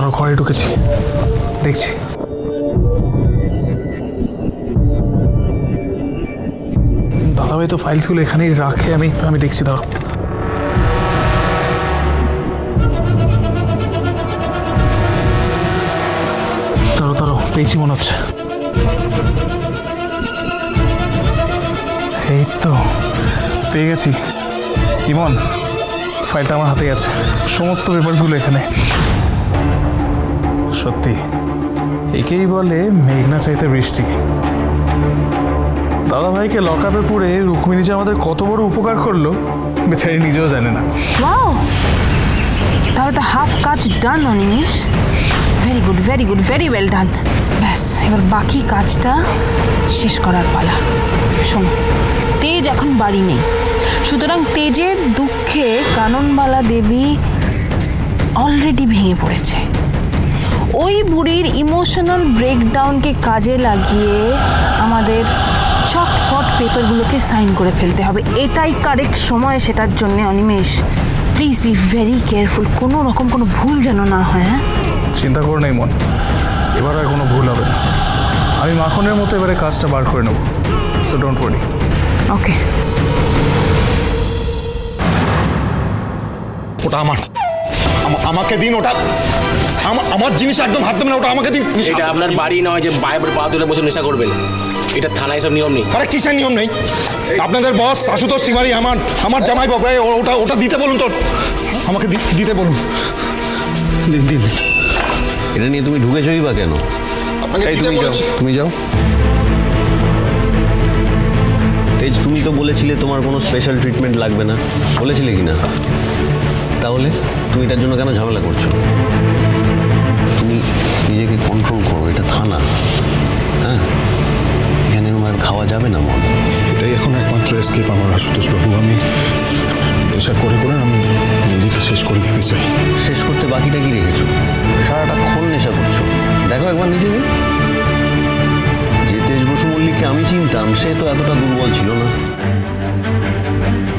তারা ঘরে ঢুকেছি। দেখছি। দাদাভাই তো ফাইলসগুলো এখানেই রাখে, আমি আমি দেখছি, দাঁড়াও। তারও তারও পেয়েছি মনে হচ্ছে। এই তো, পেয়ে গেছি। ইমন, ফাইলটা আমার হাতে আছে সমস্ত পেপারসগুলো এখানে। সত্যি। একেই বলে মেঘনা চাইতে বৃষ্টি। দাদা ভাইকে লকআপে পুরে রুক্মিণী যে আমাদের কত বড় উপকার করল, বেচারি নিজেও জানে না। তাহলে তো হাফ কাজ done Animesh. Very good very good very well done ব্যাস, এবার বাকি কাজটা শেষ করার পালা। শোনো, তেজ এখন বাড়ি নেই। সুতরাং তেজের দুঃখে কাননবালা দেবী অলরেডি ভেঙে পড়েছে। ওই বুড়ির ইমোশনাল ব্রেকডাউনকে কাজে লাগিয়ে আমাদের চটপট পেপারগুলোকে সাইন করে ফেলতে হবে। এটাই কারেক্ট সময় সেটার জন্য Animesh please be very careful কোনো রকম কোনো ভুল যেন না হয় হ্যাঁ? চিন্তা করো না ইমন। এবার আর কোনো ভুল হবে না। আমি মাখনের মতো এবারে কাজটা বার করে নেব। সো ডোন্ট ওয়ারি ওকে ওটা আমার। আমা- আমাকে দিন ওটা। আমা- আমার জিনিস একদম হাত দেবেন না, ওটা আমাকে দিন। এটা আপনার বাড়ি নয় যে বাইরে পা তুলে বসে নেশা করবেন। এটা থানায় সব নিয়ম নেই। আরে কিসের নিয়ম নেই? আপনাদের বস আশুতোষ তিওয়ারি আমার আমার জামাই বাবা ওটা ওটা দিতে বলুন তো। আমাকে দিতে বলুন। দিন দিন। এটা নিয়ে তুমি ঢুকেছই বা কেন? আপনাকে এই তুমি যাও তুমি যাও। তেজ তুমি তো বলেছিলে তোমার কোনো স্পেশাল ট্রিটমেন্ট লাগবে না। বলেছিলে কি না তাহলে তুমি এটার জন্য কেন ঝামেলা করছ? তুমি নিজেকে কন্ট্রোল করো এটা থানা। হ্যাঁ? এখানে এরকম খাওয়া যাবে না মন এটাই এখন একমাত্র এসকেপ আমার আশুতোষ বাবু। আমি নেশা করে করে আমি নিজেকে শেষ করে দিতে চাই। শেষ করতে বাকিটা কি রেখেছো? সারাটা ক্ষণ নেশা করছ। দেখো একবার নিজেকে। যে তেজ বসু মল্লিককে আমি চিনতাম সে তো এতটা দুর্বল ছিল না।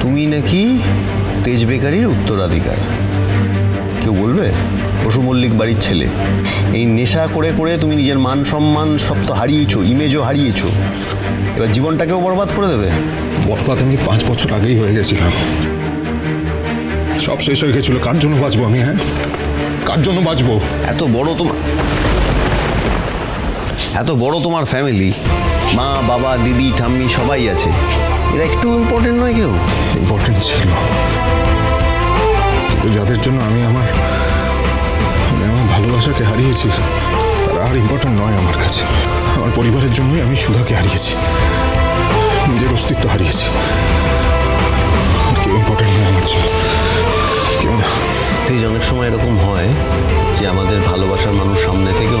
তুমি নাকি তেজ বেকারির উত্তরাধিকার। কেউ বলবে বসু মল্লিক বাড়ির ছেলে। এই নেশা করে করে তুমি নিজের মান সম্মান সব তো হারিয়েছো ইমেজও হারিয়েছো। এবার জীবনটাকেও বরবাদ করে দেবে। বরবাদ আমি পাঁচ বছর আগেই হয়ে গেছিলাম। সব শেষ হয়ে গেছিল কার জন্য বাঁচবো আমি হ্যাঁ? কার জন্য বাঁচবো? এত বড় তোমার এত বড় তোমার ফ্যামিলি মা বাবা দিদি ঠাম্মি সবাই আছে। এরা একটু ইম্পর্টেন্ট নয় কেউ? ইম্পর্টেন্ট ছিল। ভালোবাসাকে হারিয়েছি, তারা আর ইম্পর্টেন্ট নয় আমার কাছে। আমার পরিবারের জন্যই আমি সুধাকে হারিয়েছি। নিজের অস্তিত্ব হারিয়েছি। আর নয় আমার অনেক সময় এরকম হয় যে আমাদের ভালোবাসার মানুষ সামনে থেকেও